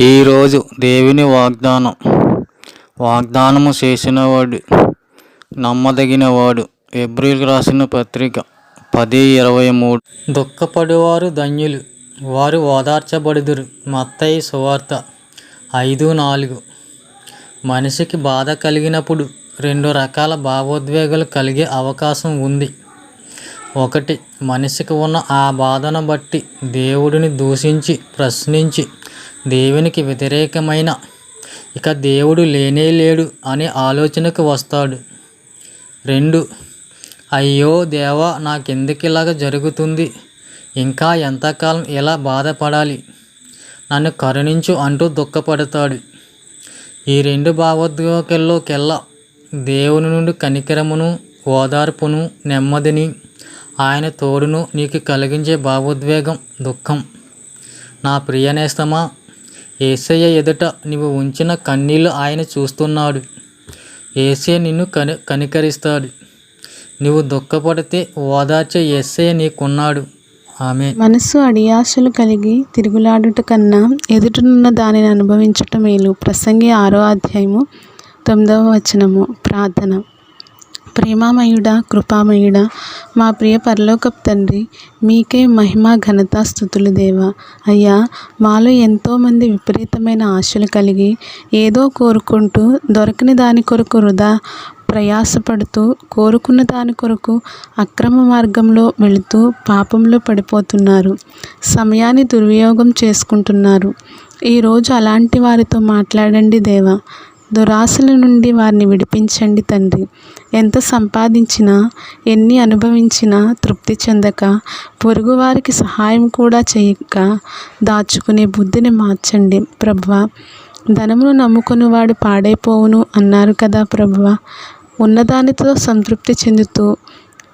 ఈరోజు దేవుని వాగ్దానం. వాగ్దానము చేసినవాడు నమ్మదగినవాడు. ఎబ్రిల్ రాసిన పత్రిక పది ఇరవై మూడు. దుఃఖపడేవారు ధన్యులు వారు ఓదార్చబడుదురు. మత్తయి సువార్త ఐదు నాలుగు. మనిషికి బాధ కలిగినప్పుడు రెండు రకాల భావోద్వేగాలు కలిగే అవకాశం ఉంది. ఒకటి మనిషికి ఉన్న ఆ బాధను బట్టి దేవుడిని దూషించి ప్రశ్నించి దేవునికి వ్యతిరేకమైన. ఇక దేవుడు లేనే లేడు అనే ఆలోచనకు వస్తాడు. రెండు అయ్యో దేవా నాకెందుకు ఇలాగ జరుగుతుంది? ఇంకా ఎంతకాలం ఇలా బాధపడాలి? నన్ను కరుణించు అంటూ దుఃఖపడతాడు. ఈ రెండు భావోద్వేగాల్లోకెల్లా దేవుని నుండి కనికరమును ఓదార్పును నెమ్మదిని ఆయన తోడును నీకు కలిగించే భావోద్వేగం దుఃఖం. నా ప్రియనేస్తమా ఏసయ్య ఎదుట నీవు ఉంచిన కన్నీళ్ళు ఆయన చూస్తున్నాడు. ఏసే నిన్ను కని కనికరిస్తాడు. నువ్వు దుఃఖపడితే ఓదార్చే ఏసయ్య నీకున్నాడు. ఆమె మనసు అడియాశలు కలిగి తిరుగులాడుట కన్నా ఎదుటనున్న దానిని అనుభవించటం మేలు ప్రసంగి ఆరో అధ్యాయము తొమ్మిదవ వచనము. ప్రార్థన. ప్రేమామయుడ కృపామయుడ మా ప్రియ పరలోకపు తండ్రి మీకే మహిమ ఘనత స్థుతులు దేవా. అయ్యా మాలో ఎంతోమంది విపరీతమైన ఆశలు కలిగి ఏదో కోరుకుంటూ దొరకని దాని కొరకు వృధా ప్రయాసపడుతూ కోరుకున్న దాని కొరకు అక్రమ మార్గంలో వెళుతూ పాపంలో పడిపోతున్నారు సమయాన్ని దుర్వినియోగం చేసుకుంటున్నారు. ఈరోజు అలాంటి వారితో మాట్లాడండి దేవా. దురాశల నుండి వారిని విడిపించండి తండ్రి. ఎంత సంపాదించినా ఎన్ని అనుభవించినా తృప్తి చెందక పొరుగువారికి సహాయం కూడా చేయక దాచుకునే బుద్ధిని మార్చండి ప్రభువ. ధనమును నమ్ముకుని వాడు పాడైపోవును అన్నారు కదా ప్రభువ. ఉన్నదానితో సంతృప్తి చెందుతూ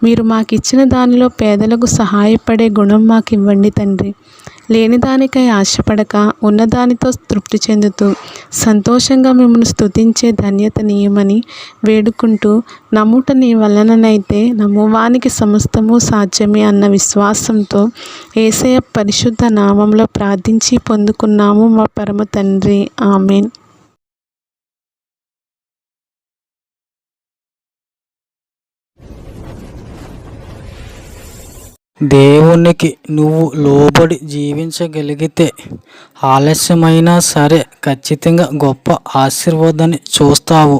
మీరు మాకు ఇచ్చిన దానిలో పేదలకు సహాయపడే గుణం మాకు ఇవ్వండి తండ్రి. లేని దానికై ఆశపడక ఉన్నదానితో తృప్తి చెందుతూ సంతోషంగా మిమ్మల్ని స్థుతించే ధన్యత నీయమని వేడుకుంటూ నమ్ముట నీ వలననైతే నమ్మువానికి సమస్తము సాధ్యమే అన్న విశ్వాసంతో ఏసయ పరిశుద్ధ నామంలో ప్రార్థించి పొందుకున్నాము మా పరమ తండ్రి. ఆమెన్. దేవునికి నువ్వు లోబడి జీవించగలిగితే ఆలస్యమైనా సరే ఖచ్చితంగా గొప్ప ఆశీర్వాదాన్ని చూస్తావు.